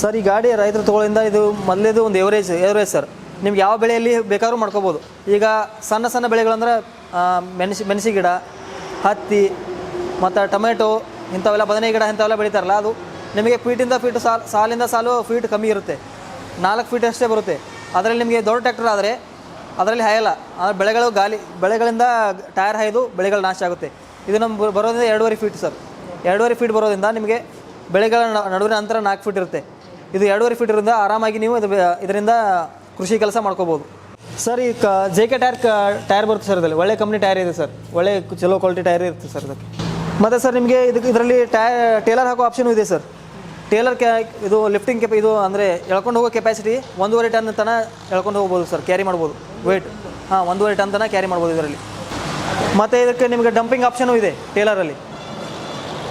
Sir, ಈ ಗಾಡಿ ರೈತರು ತಗೊಳ್ಳಿಂದ ಇದು ಮೊದಲೇದು ಒಂದು ಎವರೇಜ್ ಎವರೇಜ್ ಸರ್. ನಿಮ್ಗೆ ಯಾವ ಬೆಳೆಯಲ್ಲಿ ಬೇಕಾದ್ರೂ ಮಾಡ್ಕೋಬೋದು. ಈಗ ಸಣ್ಣ ಸಣ್ಣ ಬೆಳೆಗಳಂದ್ರೆ ಮೆಣಸಿ ಮೆಣಸಿ ಗಿಡ, ಹತ್ತಿ, ಮತ್ತು ಟೊಮೆಟೊ, ಇಂಥವೆಲ್ಲ ಬದನೆ ಗಿಡ ಇಂಥವೆಲ್ಲ ಬೆಳಿತಾರಲ್ಲ, ಅದು ನಿಮಗೆ ಫೀಟಿಂದ ಫೀಟ್ ಸಾಲ್, ಸಾಲಿಂದ ಸಾಲು ಫೀಟ್ ಕಮ್ಮಿ ಇರುತ್ತೆ. ನಾಲ್ಕು ಫೀಟ್ ಅಷ್ಟೇ ಬರುತ್ತೆ. ಅದರಲ್ಲಿ ನಿಮಗೆ ದೊಡ್ಡ ಟ್ರ್ಯಾಕ್ಟರ್ ಆದರೆ ಅದರಲ್ಲಿ ಹಾಯಲ್ಲ. ಆದರೆ ಬೆಳೆಗಳು ಗಾಲಿ, ಬೆಳೆಗಳಿಂದ ಟೈರ್ ಹಾಯ್ದು ಬೆಳೆಗಳು ನಾಶ ಆಗುತ್ತೆ. ಇದು ನಮ್ಮ ಬರೋದ್ರಿಂದ ಎರಡೂವರೆ ಫೀಟ್ ಸರ್. ಎರಡೂವರೆ ಫೀಟ್ ಬರೋದ್ರಿಂದ ನಿಮಗೆ ಬೆಳೆಗಳ ನಡುವಿನ ಅಂತರ ನಾಲ್ಕು ಫೀಟ್ ಇರುತ್ತೆ. ಇದು ಎರಡೂವರೆ ಫೀಟ್ ಇರೋದ್ರಿಂದ ಆರಾಮಾಗಿ ನೀವು ಇದು ಇದರಿಂದ ಕೃಷಿ ಕೆಲಸ ಮಾಡ್ಕೋಬೋದು. ಸರ್, ಈ ಕ ಜೆ ಕೆ ಟೈರ್ ಕ ಟೈರ್ ಬರುತ್ತೆ ಸರ್ ಇದರಲ್ಲಿ. ಒಳ್ಳೆ ಕಂಪ್ನಿ ಟೈರ್ ಇದೆ ಸರ್. ಒಳ್ಳೆ ಚಲೋ ಕ್ವಾಲಿಟಿ ಟೈರ್ ಇರುತ್ತೆ ಸರ್ ಇದಕ್ಕೆ. ಮತ್ತು ಸರ್, ನಿಮಗೆ ಇದಕ್ಕೆ ಇದರಲ್ಲಿ ಟೈ ಟೇಲರ್ ಹಾಕೋ ಆಪ್ಷನ್ ಇದೆ ಸರ್. ಟೇಲರ್ ಕ್ಯಾ ಇದು ಲಿಫ್ಟಿಂಗ್ ಕೆಪ ಇದು ಅಂದರೆ ಎಳ್ಕೊಂಡು ಹೋಗೋ ಕೆಪಾಸಿಟಿ ಒಂದೂವರೆ ಟನ್ ತನ ಎಳ್ಕೊಂಡು ಹೋಗ್ಬೋದು ಸರ್. ಕ್ಯಾರಿ ಮಾಡ್ಬೋದು. ವೆಯ್ಟ್ ಹಾಂ, ಒಂದೂವರೆ ಟನ್ ತನಕ ಕ್ಯಾರಿ ಮಾಡ್ಬೋದು ಇದರಲ್ಲಿ. ಮತ್ತು ಇದಕ್ಕೆ ನಿಮಗೆ ಡಂಪಿಂಗ್ ಆಪ್ಷನು ಇದೆ ಟೇಲರಲ್ಲಿ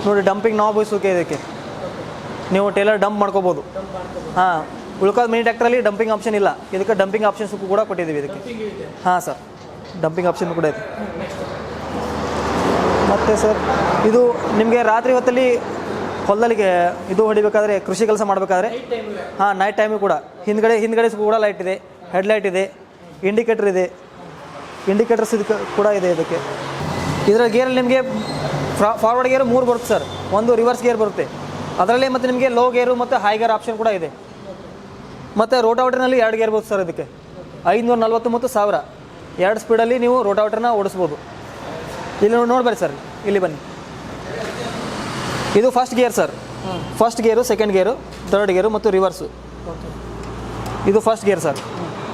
ನೋಡಿ ಡಂಪಿಂಗ್ ನಾವು ಬಯಸೋಕೆ ಇದಕ್ಕೆ. ನೀವು ಟೇಲರ್ ಡಂಪ್ ಮಾಡ್ಕೋಬೋದು. ಹಾಂ, ಉಳ್ಕೋದು ಮಿನಿ ಟ್ಯಾಕ್ಟ್ರಲ್ಲಿ ಡಂಪಿಂಗ್ ಆಪ್ಷನ್ ಇಲ್ಲ. ಇದಕ್ಕೆ ಡಂಪಿಂಗ್ ಆಪ್ಷನ್ಸ್ ಕೂಡ ಕೊಟ್ಟಿದ್ದೀವಿ ಇದಕ್ಕೆ. ಹಾಂ, ಸರ್. ಡಂಪಿಂಗ್ ಆಪ್ಷನ್ ಕೂಡ ಇದೆ. ಮತ್ತು ಸರ್, ಇದು ನಿಮಗೆ ರಾತ್ರಿ ಹೊತ್ತಲ್ಲಿ ಹೊಲದಲ್ಲಿಗೆ ಇದು ಹೊಡಿಬೇಕಾದ್ರೆ ಕೃಷಿ ಕೆಲಸ ಮಾಡಬೇಕಾದ್ರೆ? ಹಾಂ ನೈಟ್ ಟೈಮು ಕೂಡ. ಹಿಂದ್ಗಡೆ ಹಿಂದ್ಗಡೆ ಕೂಡ ಲೈಟ್ ಇದೆ. ಹೆಡ್ಲೈಟ್ ಇದೆ. ಇಂಡಿಕೇಟರ್ ಇದೆ. ಇಂಡಿಕೇಟರ್ಸ್ ಇದಕ್ಕೆ ಕೂಡ ಇದೆ ಇದಕ್ಕೆ. ಇದರ ಗೇರಲ್ಲಿ ನಿಮಗೆ ಫಾರ್ವರ್ಡ್ ಗೇರ್ ಮೂರು ಬರುತ್ತೆ ಸರ್. ಒಂದು ರಿವರ್ಸ್ ಗೇರ್ ಬರುತ್ತೆ. ಅದರಲ್ಲಿ ಮತ್ತು ನಿಮಗೆ ಲೋ ಗೇರು ಮತ್ತು ಹೈ ಗೇರ್ ಆಪ್ಷನ್ ಕೂಡ ಇದೆ. ಮತ್ತು ರೋಟಾವೇಟರ್ನಲ್ಲಿ ಎರಡು ಗೇರ್ ಬೋದು ಸರ್ ಇದಕ್ಕೆ. ಐದುನೂರ ನಲ್ವತ್ತು ಮತ್ತು ಸಾವಿರ. ಎರಡು ಸ್ಪೀಡಲ್ಲಿ ನೀವು ರೋಟಾವೇಟರ್ನ ಓಡಿಸ್ಬೋದು. ಇಲ್ಲಿ ನೋಡಿ ನೋಡ್ಬೇಡಿ ಸರ್ ಇಲ್ಲಿ ಬನ್ನಿ. ಇದು first gear sir first gear second gear third gear ಮತ್ತು ರಿವರ್ಸು ಇದು ಫಸ್ಟ್ ಗೇರ್ ಸರ್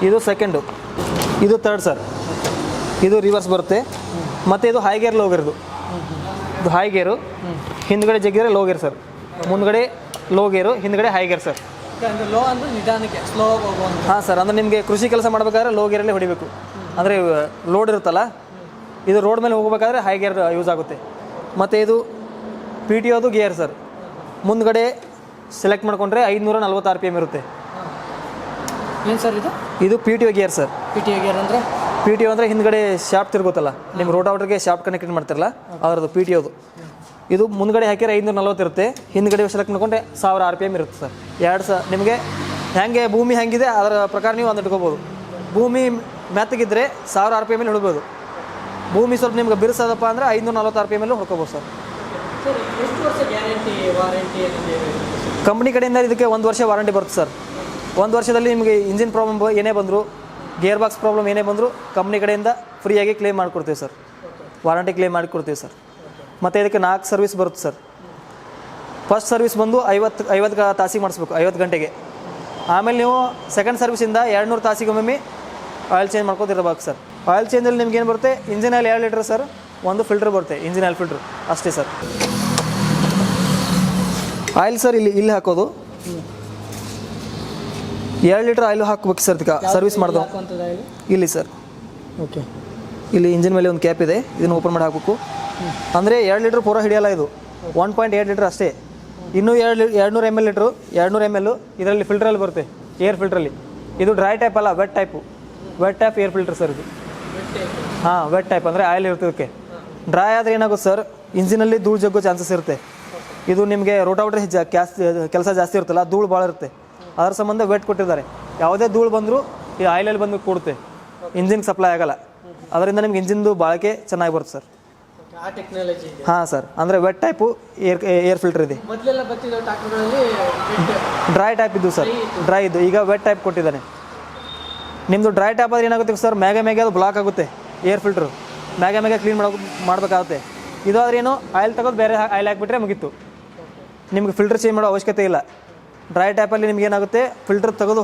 ಇದು ಸೆಕೆಂಡು ಇದು ಥರ್ಡ್ ಸರ್ ಇದು ರಿವರ್ಸ್ ಬರುತ್ತೆ. ಮತ್ತು ಇದು ಹೈ ಗೇರ್ ಲೋ ಗೇರ್ದು ಇದು ಹೈ ಗೇರು ಹಿಂದ್ಗಡೆ ಜಗ್ಗಿದ್ರೆ ಲೋ ಗೇರ್ ಸರ್ ಮುಂದ್ಗಡೆ ಲೋ ಗೇರು ಹಿಂದ್ಗಡೆ ಹೈ ಗೇರ್ ಸರ್ ಲೋ ಅಂದ್ರೆ ನಿಧಾನಕ್ಕೆ ಸ್ಲೋ ಹಾಂ ಸರ್ ಅಂದರೆ ನಿಮಗೆ ಕೃಷಿ ಕೆಲಸ ಮಾಡಬೇಕಾದ್ರೆ ಲೋ ಗೇರಲ್ಲೇ ಹೊಡಿಬೇಕು. ಅಂದರೆ ಲೋಡ್ ಇರುತ್ತಲ್ಲ ಇದು ರೋಡ್ ಮೇಲೆ ಹೋಗಬೇಕಾದ್ರೆ ಹೈ ಗೇರ್ ಯೂಸ್ ಆಗುತ್ತೆ. ಮತ್ತು ಇದು ಪಿ ಟಿ ಅದು ಗೇರ್ ಸರ್ ಮುಂದ್ಗಡೆ ಸೆಲೆಕ್ಟ್ ಮಾಡ್ಕೊಂಡ್ರೆ ಐದುನೂರ ನಲ್ವತ್ತು ಆರ್ ಪಿ ಎಂ ಇರುತ್ತೆ ಏನು ಸರ್ ಇದು? ಇದು P T O gear sir P T gear ಅಂದರೆ? ಪಿ ಟಿ ಒ ಅಂದರೆ ಹಿಂದ್ಗಡೆ ಶಾಪ್ ತಿರುಗುತ್ತಲ್ಲ ನಿಮ್ಮ ಔಟ್ರಿಗೆ ಶಾಫ್ಟ್ ಕನೆಕ್ಟ್ ಮಾಡ್ತಿರಲ್ಲ ಅದರದ್ದು ಪಿ ಟಿ ಒದು ಇದು ಮುಂದ್ಗಡೆ ಹಾಕಿದ್ರೆ ಐನೂರ ನಲ್ವತ್ತು ಇರುತ್ತೆ. ಹಿಂದ್ಗಡೆ ಸೆಲೆಕ್ಟ್ ಮಾಡ್ಕೊಂಡ್ರೆ ಸಾವಿರ ಆರ್ ಪಿ ಎಂ ಇರುತ್ತೆ ಸರ್. ಎರಡು ಸ ನಿಮಗೆ ಹೆಂಗೆ ಭೂಮಿ ಹೆಂಗಿದೆ ಅದರ ಪ್ರಕಾರ ನೀವು ಒಂದು ಇಟ್ಕೋಬೋದು. ಭೂಮಿ ಮೆತ್ತಗಿದ್ರೆ ಸಾವಿರ ಆರ್ ಪಿ ಎಂ ಹಿಡ್ಬೋದು ಭೂಮಿ ಸ್ವಲ್ಪ ನಿಮ್ಗೆ ಬಿರುಸದಪ್ಪ ಅಂದರೆ ಐನೂರ ನಲ್ವತ್ತು ಆರ್ ಪಿ ಎಂ ಹೊಡ್ಕೋಬೋದು ಸರ್. ಸರ್ ಎಷ್ಟು ವರ್ಷ ಗ್ಯಾರಂಟಿ ವಾರಂಟಿ ಏನಿದೆ ಕಂಪ್ನಿ ಕಡೆಯಿಂದ ಇದಕ್ಕೆ ಒಂದು ವರ್ಷ ವಾರಂಟಿ ಬರುತ್ತೆ ಸರ್. ಒಂದು ವರ್ಷದಲ್ಲಿ ನಿಮಗೆ ಇಂಜಿನ್ ಪ್ರಾಬ್ಲಮ್ ಏನೇ ಬಂದರೂ ಗೇರ್ ಬಾಕ್ಸ್ ಪ್ರಾಬ್ಲಮ್ ಏನೇ ಬಂದರೂ ಕಂಪ್ನಿ ಕಡೆಯಿಂದ ಫ್ರೀಯಾಗಿ ಕ್ಲೇಮ್ ಮಾಡಿಕೊಡ್ತೀವಿ ಸರ್. ವಾರಂಟಿ ಕ್ಲೇಮ್ ಮಾಡಿಕೊಡ್ತೀವಿ ಸರ್. ಮತ್ತು ಇದಕ್ಕೆ ನಾಲ್ಕು ಸರ್ವಿಸ್ ಬರುತ್ತೆ ಸರ್. ಫಸ್ಟ್ ಸರ್ವಿಸ್ ಬಂದು ಐವತ್ತು ಐವತ್ತು ತಾಸಿಗೆ ಮಾಡಿಸ್ಬೇಕು ಐವತ್ತು ಗಂಟೆಗೆ. ಆಮೇಲೆ ನೀವು ಸೆಕೆಂಡ್ ಸರ್ವಿಸಿಂದ ಎರಡು ನೂರು ತಾಸಿಗೊಮ್ಮೆ ಆಯಿಲ್ ಚೇಂಜ್ ಮಾಡ್ಕೋತಿರ್ಬೇಕು ಸರ್. ಆಯಿಲ್ ಚೇಂಜಲ್ಲಿ ನಿಮ್ಗೆ ಏನು ಬರುತ್ತೆ? ಇಂಜಿನ್ ಆಯಿಲ್ ಎರಡು ಲೀಟ್ರ್ ಸರ್ ಒಂದು ಫಿಲ್ಟ್ರ್ ಬರುತ್ತೆ ಇಂಜಿನ್ ಆಯಿಲ್ ಫಿಲ್ಟ್ರ್ ಅಷ್ಟೇ ಸರ್. ಆಯಿಲ್ ಸರ್ ಇಲ್ಲಿ ಇಲ್ಲಿ ಹಾಕೋದು. ಎರಡು ಲೀಟ್ರ್ ಆಯಿಲ್ ಹಾಕ್ಬೇಕು ಸರ್ ಅದಕ್ಕೆ ಸರ್ವಿಸ್ ಮಾಡ್ದು. ಇಲ್ಲಿ ಸರ್. ಓಕೆ ಇಲ್ಲಿ ಇಂಜಿನ್ ಮೇಲೆ ಒಂದು ಕ್ಯಾಪ್ ಇದೆ, ಇದನ್ನು ಓಪನ್ ಮಾಡಿ ಹಾಕಬೇಕು. ಅಂದರೆ ಎರಡು ಲೀಟ್ರ್ ಪೂರ ಹಿಡಿಯಲ್ಲ ಇದು. ಒನ್ ಪಾಯಿಂಟ್ ಏಟ್ ಲೀಟ್ರ್ ಅಷ್ಟೇ. ಇನ್ನೂ ಎರಡು ಎರಡು ನೂರು ಎಂ ಎಲ್ ಲೀಟ್ರು ಎರಡು ನೂರು ಎಂ ಎಲ್ ಇದರಲ್ಲಿ ಫಿಲ್ಟ್ರಲ್ಲಿ ಬರುತ್ತೆ ಏರ್ ಫಿಲ್ಟ್ರಲ್ಲಿ ಇದು ಡ್ರೈ ಟೈಪ್ ಅಲ್ಲ wet type wet type air filter sir ಇದು. ಹಾಂ ವೆಟ್ ಟೈಪ್ ಅಂದರೆ ಆಯಿಲ್ ಇರ್ತದಕ್ಕೆ. ಡ್ರೈ ಆದರೆ ಏನಾಗುತ್ತೆ ಸರ್ ಇಂಜಿನಲ್ಲಿ ಧೂಳು ಜಗ್ಗೋ ಚಾನ್ಸಸ್ ಇರುತ್ತೆ. ಇದು ನಿಮಗೆ ರೋಟಾವಟ್ರೆ ಜಾ ಕ್ಯಾಸ್, ಕೆಲಸ ಜಾಸ್ತಿ ಇರುತ್ತಲ್ಲ, ಧೂಳು ಭಾಳ ಇರುತ್ತೆ. ಅದರ ಸಂಬಂಧ ವೆಟ್ ಕೊಟ್ಟಿದ್ದಾರೆ. ಯಾವುದೇ ಧೂಳು ಬಂದರೂ ಈ ಆಯಿಲಲ್ಲಿ ಬಂದು ಕೂಡುತ್ತೆ. ಇಂಜಿನ್ ಸಪ್ಲೈ ಆಗಲ್ಲ. ಅದರಿಂದ ನಿಮ್ಗೆ ಇಂಜಿನ್ದು ಬಾಳಿಕೆ ಚೆನ್ನಾಗಿ ಬರುತ್ತೆ ಸರ್. ಆ ಟೆಕ್ನಾಲಜಿ ಹಾಂ ಸರ್ ಅಂದರೆ wet type air air filter ಇದೆ. ಮೊದಲೆಲ್ಲ ಬರ್ತಿದ್ದ ಟ್ರಾಕ್ಟರ್ಗಳಲ್ಲಿ ಡ್ರೈ ಟೈಪ್ ಇದ್ದು ಸರ್ ಡ್ರೈ ಇದ್ದು. ಈಗ ವೆಟ್ ಟೈಪ್ ಕೊಟ್ಟಿದ್ದಾನೆ. ನಿಮ್ಮದು ಡ್ರೈ ಟೈಪ್ ಆದರೆ ಏನಾಗುತ್ತೆ ಸರ್? ಮ್ಯಾಗ ಮ್ಯಾಗೆ ಅದು ಬ್ಲಾಕ್ ಆಗುತ್ತೆ ಏರ್ ಫಿಲ್ಟ್ರು ಮ್ಯಾಗ ಮ್ಯಾಗೆ ಕ್ಲೀನ್ ಮಾಡೋ ಮಾಡಬೇಕಾಗುತ್ತೆ. ಇದು ಆದ್ರೆ ಏನು ಆಯಿಲ್ ತಗೋದು ಬೇರೆ ಆಯಿಲ್ ಹಾಕ್ಬಿಟ್ರೆ ಮುಗೀತು. ನಿಮ್ಗೆ ಫಿಲ್ಟರ್ ಚೇಂಜ್ ಮಾಡೋ ಅವಶ್ಯಕತೆ ಇಲ್ಲ. ಡ್ರೈ ಟೈಪಲ್ಲಿ ನಿಮ್ಗೆ ಏನಾಗುತ್ತೆ ಫಿಲ್ಟರ್ ತೆಗೆದು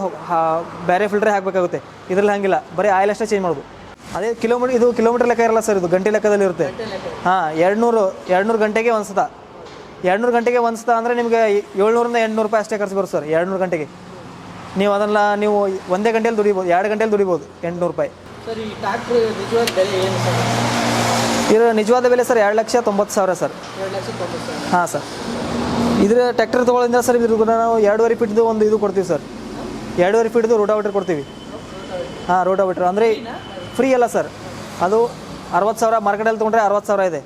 ಬೇರೆ ಫಿಲ್ಟ್ರೇ ಹಾಕಬೇಕಾಗುತ್ತೆ. ಇದರಲ್ಲಿ ಹಂಗಿಲ್ಲ. ಬರೀ ಆಯಿಲ್ ಅಷ್ಟೇ ಚೇಂಜ್ ಮಾಡೋದು ಅದೇ ಕಿಲೋಮೀಟರ್ ಇದು ಕಿಲೋಮೀಟರ್ ಲೆಕ್ಕ ಇರಲ್ಲ ಸರ್ ಇದು ಗಂಟೆ ಲೆಕ್ಕದಲ್ಲಿ ಇರುತ್ತೆ. ಹಾಂ ಎರಡುನೂರು ಎರಡುನೂರು ಗಂಟೆಗೆ ಒಂದು ಸತ ಎರಡುನೂರು ಗಂಟೆಗೆ ಒಂದು ಸತ ಅಂದರೆ ನಿಮಗೆ ಏಳ್ನೂರಿಂದ ಎಂಟುನೂರು ರೂಪಾಯಿ ಅಷ್ಟೇ ಖರ್ಚು ಬರುತ್ತೆ ಸರ್ ಎರಡುನೂರು ಗಂಟೆಗೆ. ನೀವು ಅದನ್ನ ನೀವು ಒಂದೇ ಗಂಟೆಯಲ್ಲಿ ದುಡಿಬೋದು ಎರಡು ಗಂಟೆಯಲ್ಲಿ ದುಡಿಬೋದು ಎಂಟ್ನೂರು ರೂಪಾಯಿ. ಇದರ ನಿಜವಾದ ಬೆಲೆ ಸರ್? ಎರಡು ಲಕ್ಷ ತೊಂಬತ್ತು ಸಾವಿರ ಸರ್. ಹಾಂ ಸರ್. ಇದ್ರ ಟ್ರ್ಯಾಕ್ಟರ್ ತೊಗೊಳಿಂದ ಸರ್ ಇದ್ರ ನಾವು ಎರಡೂವರೆ ಫೀಟ್ದು ಒಂದು ಇದು ಕೊಡ್ತೀವಿ ಸರ್. ಎರಡೂವರೆ ಫೀಟ್ದು ರೋಟಾವೇಟರ್ ಕೊಡ್ತೀವಿ. ಹಾಂ ರೋಟಾವೇಟರ್ ಅಂದರೆ ಫ್ರೀ ಅಲ್ಲ ಸರ್ ಅದು ಅರವತ್ತು ಸಾವಿರ ಮಾರ್ಕೆಟಲ್ಲಿ ತೊಗೊಂಡ್ರೆ ಅರವತ್ತು ಸಾವಿರ ಇದೆ.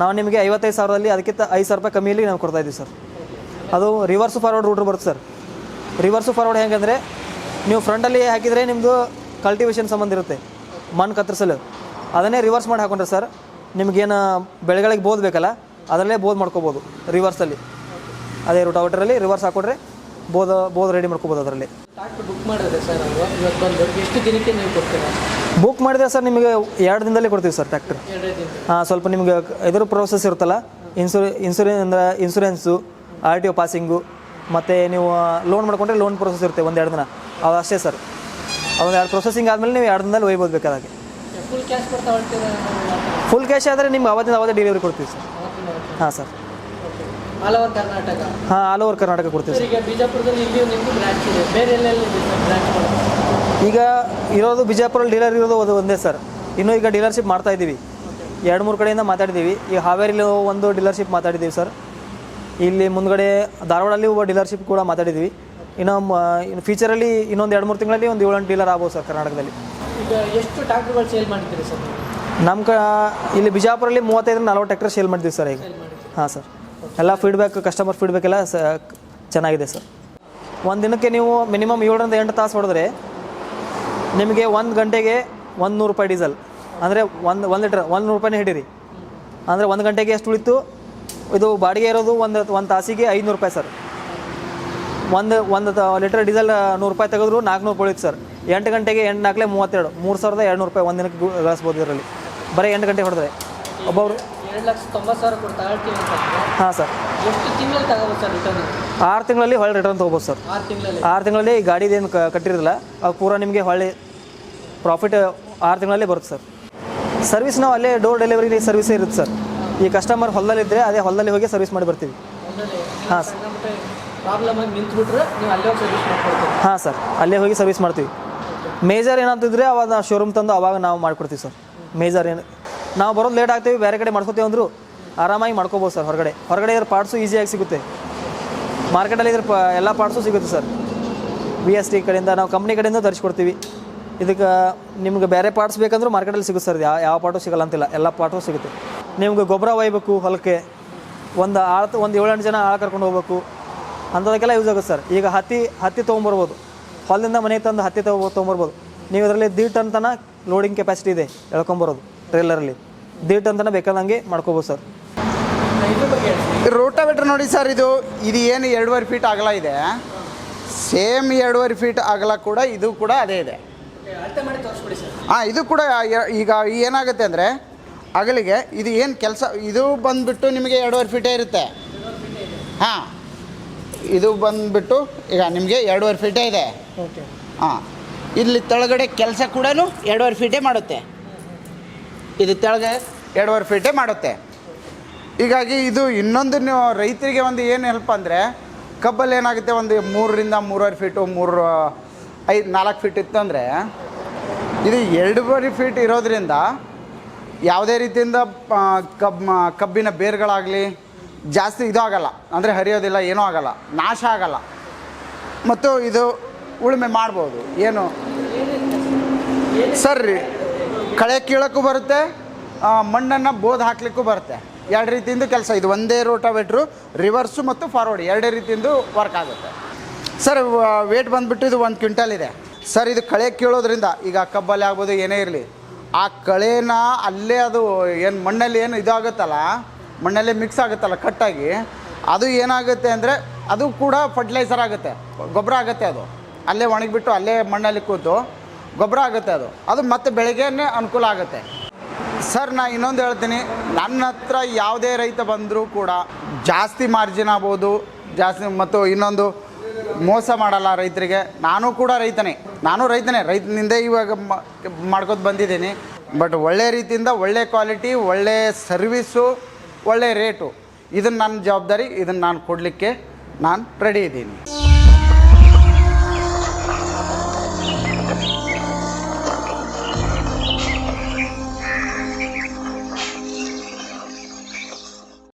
ನಾವು ನಿಮಗೆ ಐವತ್ತೈದು ಸಾವಿರದಲ್ಲಿ ಅದಕ್ಕಿಂತ ಐದು ಸಾವಿರ ರೂಪಾಯಿ ಕಮ್ಮಿಯಲ್ಲಿ ನಾವು ಕೊಡ್ತಾ ಇದ್ದೀವಿ ಸರ್ ಅದು ರಿವರ್ಸ್ ಫಾರ್ವರ್ಡ್ ರೂಟ್ರ್ ಬರುತ್ತೆ ಸರ್ ರಿವರ್ಸು ಫಾರ್ವರ್ಡ್ ಹೆಂಗಂದರೆ ನೀವು ಫ್ರಂಟಲ್ಲಿ ಹಾಕಿದರೆ ನಿಮ್ಮದು ಕಲ್ಟಿವೇಷನ್ ಸಂಬಂಧ ಇರುತ್ತೆ. ಮಣ್ಣು ಕತ್ತರಿಸಲು. ಅದನ್ನೇ ರಿವರ್ಸ್ ಮಾಡಿ ಹಾಕೊಂಡ್ರೆ ಸರ್ ನಿಮಗೇನು ಬೆಳೆಗಳಿಗೆ ಬೋದ್ ಬೇಕಲ್ಲ, ಅದರಲ್ಲೇ ಬೋದ್ ಮಾಡ್ಕೋಬೋದು ರಿವರ್ಸಲ್ಲಿ ಅದೇ ರೂಟಾವಟರಲ್ಲಿ ರಿವರ್ಸ್ ಹಾಕೊಂಡ್ರೆ ಬೋದ, ಬೋದ್ ರೆಡಿ ಮಾಡ್ಕೋಬೋದು ಅದರಲ್ಲಿ. ಬುಕ್ ಮಾಡಿದ್ರೆ ಸರ್ ಎಷ್ಟು ದಿನಕ್ಕೆ ನೀವು ಕೊಡ್ತೀರಾ? ಬುಕ್ ಮಾಡಿದ್ರೆ ಸರ್ ನಿಮಗೆ ಎರಡು ದಿನದಲ್ಲಿ ಕೊಡ್ತೀವಿ ಸರ್ ದಿನ. ಹಾಂ ಸ್ವಲ್ಪ ನಿಮಗೆ ಇದರ ಪ್ರೋಸೆಸ್ ಇರುತ್ತಲ್ಲ ಇನ್ಸೂರೆ ಇನ್ಸೂರೆನ್ಸ್ ಅಂದ್ರೆ insurance R T O passing ಮತ್ತು ನೀವು ಲೋನ್ ಮಾಡ್ಕೊಂಡ್ರೆ ಲೋನ್ ಪ್ರೋಸೆಸ್ ಇರುತ್ತೆ ಒಂದು ಎರಡು ದಿನ. ಅದು ಅಷ್ಟೇ ಸರ್. ಅದೊಂದು ಎರಡು ಪ್ರೊಸೆಸಿಂಗ್ ಆದಮೇಲೆ ನೀವು ಎರಡು ದಿನದಲ್ಲಿ ಒಯ್ಬೋದು ಬೇಕಾದಾಗೆ. ಫುಲ್ ಕ್ಯಾಶ್ ಕೊಡ್ತಾ ಫುಲ್ ಕ್ಯಾಶ್ ಆದರೆ ನಿಮ್ಗೆ ಅವತ್ತಿನ ಅವತ್ತೇ ಡೆಲಿವರಿ ಕೊಡ್ತೀವಿ ಸರ್. ಹಾಂ ಸರ್. ಆಲ್ ಓವರ್ ಕರ್ನಾಟಕ ಹಾಂ ಆಲ್ ಓವರ್ ಕರ್ನಾಟಕ ಕೊಡ್ತೀವಿ ಸರ್. ಈಗ ಬಿಜಾಪುರದಲ್ಲಿ ಬೇರೆ ಈಗ ಇರೋದು ಬಿಜಾಪುರಲ್ಲಿ ಡೀಲರ್ ಇರೋದು ಅದು ಒಂದೇ ಸರ್. ಇನ್ನೂ ಈಗ ಡೀಲರ್ಶಿಪ್ ಮಾಡ್ತಾ ಇದ್ದೀವಿ. ಎರಡು ಮೂರು ಕಡೆಯಿಂದ ಮಾತಾಡಿದ್ದೀವಿ. ಈಗ ಹಾವೇರಿಲಿ ಒಂದು ಡೀಲರ್ಶಿಪ್ ಮಾತಾಡಿದ್ದೀವಿ ಸರ್. ಇಲ್ಲಿ ಮುಂದ್ಗಡೆ ಧಾರವಾಡಲ್ಲಿ ಒಬ್ಬ ಡೀಲರ್ಶಿಪ್ ಕೂಡ ಮಾತಾಡಿದ್ದೀವಿ. ಇನ್ನು ಇನ್ನು ಫ್ಯೂಚರಲ್ಲಿ ಇನ್ನೊಂದು ಎರಡು ಮೂರು ತಿಂಗಳಲ್ಲಿ ಒಂದು ಏಳೆಂಟು ಡೀಲರ್ ಆಗ್ಬೋದು ಸರ್ ಕರ್ನಾಟಕದಲ್ಲಿ. ಈಗ ಎಷ್ಟು ಟ್ಯಾಕ್ಟ್ರುಗಳು ಸೇಲ್ ಮಾಡಿದ್ದೀರಿ ಸರ್ ನಮ್ಮ ಕ ಇಲ್ಲಿ ಬಿಜಾಪುರಲ್ಲಿ ಮೂವತ್ತೈದು ನಲ್ವತ್ತು ಟ್ರ್ಯಾಕ್ಟರ್ ಸೇಲ್ ಮಾಡಿದ್ದೀವಿ ಸರ್ ಈಗ. ಹಾಂ ಸರ್. ಎಲ್ಲ ಫೀಡ್ಬ್ಯಾಕ್ ಕಸ್ಟಮರ್ ಫೀಡ್ಬ್ಯಾಕ್ ಎಲ್ಲ ಸ ಚೆನ್ನಾಗಿದೆ ಸರ್. ಒಂದು ದಿನಕ್ಕೆ ನೀವು ಮಿನಿಮಮ್ ಏಳರಿಂದ ಎಂಟು ತಾಸು ಹೊಡೆದ್ರೆ ನಿಮಗೆ ಒಂದು ಗಂಟೆಗೆ ಒಂದು ನೂರು ರೂಪಾಯಿ ಡೀಸೆಲ್. ಅಂದರೆ ಒಂದು ಒಂದು ಲೀಟ್ರ್ ಒಂದು ನೂರು ರೂಪಾಯಿನೇ ಹಿಡೀರಿ. ಅಂದರೆ ಒಂದು ಗಂಟೆಗೆ ಎಷ್ಟು ಉಳಿತು? ಇದು ಬಾಡಿಗೆ ಇರೋದು ಒಂದು ಒಂದು ತಾಸಿಗೆ ಐದುನೂರು ರೂಪಾಯಿ ಸರ್. ಒಂದು ಒಂದು ಲೀಟರ್ ಡೀಸೆಲ್ ನೂರು ರೂಪಾಯಿ ತೆಗೆದ್ರು ನಾಲ್ಕುನೂರು ಉಳಿತು ಸರ್. ಎಂಟು ಗಂಟೆಗೆ ಎಂಟು ನಾಲ್ಕಲೆ ಮೂವತ್ತೆರಡು ಮೂರು ಸಾವಿರದ ಎರಡು ನೂರು ರೂಪಾಯಿ ಒಂದು ದಿನಕ್ಕೆ ಗಳಿಸ್ಬೋದು ಇದರಲ್ಲಿ. ಬರೀ ಎಂಟು ಗಂಟೆ ಹೊಡೆದ್ರೆ. ಒಬ್ಬೊಬ್ರು ಎರಡು ಲಕ್ಷ ತೊಂಬತ್ತು ಸಾವಿರ ಹಾಂ ಸರ್. ಎಷ್ಟು ತಿಂಗಳು ತಗೋಬೋದು ಸರ್ ರಿಟರ್ನ್ ಆರು ತಿಂಗಳಲ್ಲಿ ಹೊಳ್ಳಿ ರಿಟರ್ನ್ ತೊಗೋಬೋದು ಸರ್. ಆರು ತಿಂಗಳಲ್ಲಿ? ಆರು ತಿಂಗಳಲ್ಲಿ ಈ ಗಾಡಿದೇನು ಕಟ್ಟಿರಲಿಲ್ಲ ಅದು ಪೂರ ನಿಮಗೆ ಹೊಳ್ಳಿ ಪ್ರಾಫಿಟ್ ಆರು ತಿಂಗಳಲ್ಲಿ ಬರುತ್ತೆ ಸರ್. ಸರ್ವಿಸ್ ನಾವು ಅಲ್ಲೇ ಡೋರ್ ಡೆಲಿವರಿ ಸರ್ವಿಸೇ ಇರುತ್ತೆ ಸರ್. ಈ ಕಸ್ಟಮರ್ ಹೊಲದಲ್ಲಿದ್ದರೆ ಅದೇ ಹೊಲದಲ್ಲಿ ಹೋಗಿ ಸರ್ವಿಸ್ ಮಾಡಿ ಬರ್ತೀವಿ. ಹಾಂ ಸರ್. ಹಾಂ ಸರ್ ಅಲ್ಲೇ ಹೋಗಿ ಸರ್ವಿಸ್ ಮಾಡ್ತೀವಿ. ಮೇಜರ್ ಏನಂತಿದ್ರೆ ಅವಾಗ ನಾವು ಶೋರೂಮ್ ತಂದು ಅವಾಗ ನಾವು ಮಾಡ್ಕೊಡ್ತೀವಿ ಸರ್. ಮೇಜರ್ ಏನು ನಾವು ಬರೋದು ಲೇಟ್ ಆಗ್ತೀವಿ ಬೇರೆ ಕಡೆ ಮಾಡ್ಕೋತೀವಿ ಅಂದರು ಆರಾಮಾಗಿ ಮಾಡ್ಕೋಬೋದು ಸರ್ ಹೊರಗಡೆ. ಹೊರಗಡೆ ಇದ್ರ ಪಾರ್ಟ್ಸು ಈಸಿಯಾಗಿ ಸಿಗುತ್ತೆ. ಮಾರ್ಕೆಟಲ್ಲಿ ಇದ್ರ ಪ ಎಲ್ಲ ಪಾರ್ಟ್ಸು ಸಿಗುತ್ತೆ ಸರ್. ಬಿ ಎಸ್ ಟಿ ಕಡೆಯಿಂದ ನಾವು ಕಂಪ್ನಿ ಕಡೆಯಿಂದ ತರಿಸ್ಕೊಡ್ತೀವಿ. ಇದಕ್ಕೆ ನಿಮ್ಗೆ ಬೇರೆ ಪಾರ್ಟ್ಸ್ ಬೇಕಂದ್ರೂ ಮಾರ್ಕೆಟಲ್ಲಿ ಸಿಗುತ್ತೆ ಸರ್ ಯಾವ ಯಾವ ಪಾರ್ಟು ಸಿಗಲ್ಲ ಅಂತಿಲ್ಲ. ಎಲ್ಲ ಪಾರ್ಟು ಸಿಗುತ್ತೆ. ನಿಮ್ಗೆ ಗೊಬ್ಬರ ಒಯ್ಬೇಕು ಹೊಲಕ್ಕೆ. ಒಂದು ಆಳು, ಒಂದು ಏಳೆಂಟು ಜನ ಆಳು ಕರ್ಕೊಂಡು ಹೋಗ್ಬೇಕು. ಅಂಥದಕ್ಕೆಲ್ಲ ಯೂಸ್ ಆಗುತ್ತೆ ಸರ್ ಈಗ ಹತ್ತಿ ಹತ್ತಿ ತೊಗೊಂಬರ್ಬೋದು. ಹೊಲದಿಂದ ಮನೆಗೆ ತಂದು ಹತ್ತಿ ತಗೋ, ತೊಗೊಂಬರ್ಬೋದು. ನೀವು ಇದರಲ್ಲಿ ದೀಡ್ ಟನ್ ತನ ಲೋಡಿಂಗ್ ಕೆಪಾಸಿಟಿ ಇದೆ ಎಳ್ಕೊಂಬರೋದು ಟ್ರೇಲರಲ್ಲಿ ದೀಡ್ ಟನ್ ತನ ಬೇಕಾದಂಗೆ ಮಾಡ್ಕೋಬೋದು ಸರ್ ರೋಟಾವೇಟರ್ ನೋಡಿ ಸರ್ ಇದು ಇದು ಏನು ಎರಡೂವರೆ ಫೀಟ್ ಅಗಲ ಇದೆ. ಸೇಮ್ ಎರಡೂವರೆ ಫೀಟ್ ಅಗಲ ಕೂಡ, ಇದು ಕೂಡ ಅದೇ ಇದೆ. ಹಾಂ ಇದು ಕೂಡ ಈಗ ಏನಾಗುತ್ತೆ ಅಂದರೆ ಅಗಲಿಗೆ ಇದು ಏನು ಕೆಲಸ ಇದು ಬಂದುಬಿಟ್ಟು ನಿಮಗೆ ಎರಡೂವರೆ ಫೀಟೇ ಇರುತ್ತೆ. ಹಾಂ ಇದು ಬಂದುಬಿಟ್ಟು ಈಗ ನಿಮಗೆ ಎರಡೂವರೆ ಫೀಟೇ ಇದೆ. ಓಕೆ ಹಾಂ ಇಲ್ಲಿ ತೆಳಗಡೆ ಕೆಲಸ ಕೂಡ ಎರಡೂವರೆ ಫೀಟೇ ಮಾಡುತ್ತೆ. ಇದು ತೆಳಗೆ ಎರಡೂವರೆ ಫೀಟೇ ಮಾಡುತ್ತೆ. ಹೀಗಾಗಿ ಇದು ಇನ್ನೊಂದು ರೈತರಿಗೆ ಒಂದು ಏನು ಹೆಲ್ಪ್ ಅಂದರೆ ಕಬ್ಬಲ್ಲಿ ಏನಾಗುತ್ತೆ ಒಂದು ಮೂರರಿಂದ ಮೂರುವರೆ ಫೀಟು ಮೂರು ಐದು ನಾಲ್ಕು ಫೀಟ್ ಇತ್ತು ಅಂದರೆ ಇದು ಎರಡೂವರೆ ಫೀಟ್ ಇರೋದ್ರಿಂದ ಯಾವುದೇ ರೀತಿಯಿಂದ ಕಬ್ ಕಬ್ಬಿನ ಬೇರುಗಳಾಗಲಿ ಜಾಸ್ತಿ ಇದು ಆಗಲ್ಲ. ಅಂದರೆ ಹರಿಯೋದಿಲ್ಲ, ಏನೂ ಆಗಲ್ಲ. ನಾಶ ಆಗಲ್ಲ. ಮತ್ತು ಇದು ಉಳುಮೆ ಮಾಡ್ಬೋದು. ಏನು? ಸರ್, ಕಳೆ ಕೀಳೋಕ್ಕೂ ಬರುತ್ತೆ ಮಣ್ಣನ್ನು ಬೋದ್ ಹಾಕ್ಲಿಕ್ಕೂ ಬರುತ್ತೆ. ಎರಡು ರೀತಿಯಿಂದ ಕೆಲಸ. ಇದು ಒಂದೇ ರೋಟಾವೇಟ್ರು ರಿವರ್ಸು ಮತ್ತು ಫಾರ್ವರ್ಡ್ ಎರಡೇ ರೀತಿಯಿಂದ ವರ್ಕ್ ಆಗುತ್ತೆ. ಸರ್ ವೇಟ್ ಬಂದುಬಿಟ್ಟು ಇದು ಒಂದು ಕ್ವಿಂಟಲ್ ಇದೆ. ಸರ್, ಇದು ಕಳೆ ಕೀಳೋದ್ರಿಂದ ಈಗ ಕಬ್ಬಲ್ಲಿ ಆಗ್ಬೋದು, ಏನೇ ಇರಲಿ. ಆ ಕಳೆನ ಅಲ್ಲೇ ಅದು ಏನು ಮಣ್ಣಲ್ಲಿ ಏನು ಇದಾಗುತ್ತಲ್ಲ, ಮಣ್ಣಲ್ಲಿ ಮಿಕ್ಸ್ ಆಗುತ್ತಲ್ಲ ಕಟ್ಟಾಗಿ, ಅದು ಏನಾಗುತ್ತೆ ಅಂದರೆ ಅದು ಕೂಡ ಫರ್ಟಿಲೈಸರ್ ಆಗುತ್ತೆ, ಗೊಬ್ಬರ ಆಗುತ್ತೆ ಅದು. ಅಲ್ಲೇ ಒಣಗಿಬಿಟ್ಟು ಅಲ್ಲೇ ಮಣ್ಣಲ್ಲಿ ಕೂತು ಗೊಬ್ಬರ ಆಗುತ್ತೆ ಅದು. ಅದು ಮತ್ತೆ ಬೆಳಗ್ಗೆನೇ ಅನುಕೂಲ ಆಗುತ್ತೆ. ಸರ್, ನಾ ಇನ್ನೊಂದು ಹೇಳ್ತೀನಿ, ನನ್ನ ಹತ್ರ ಯಾವುದೇ ರೈತ ಬಂದರೂ ಕೂಡ ಜಾಸ್ತಿ ಮಾರ್ಜಿನ್ ಆಗ್ಬೋದು, ಜಾಸ್ತಿ ಮತ್ತು ಇನ್ನೊಂದು ಮೋಸ ಮಾಡಲ್ಲ ರೈತರಿಗೆ. ನಾನು ಕೂಡ ರೈತನೇ. ನಾನು ರೈತನೇ. ರೈತನಿಂದ ಇವಾಗ ಮಾಡ್ಕೊತ ಬಂದಿದ್ದೀನಿ. ಬಟ್ ಒಳ್ಳೆ ರೀತಿಯಿಂದ ಒಳ್ಳೆ ಕ್ವಾಲಿಟಿ ಒಳ್ಳೆ ಸರ್ವಿಸು ಒಳ್ಳೆ ರೇಟು ಇದನ್ನು ನನ್ನ ಜವಾಬ್ದಾರಿ, ಇದನ್ನು ನಾನು ಕೊಡಲಿಕ್ಕೆ ನಾನು ರೆಡಿ ಇದ್ದೀನಿ.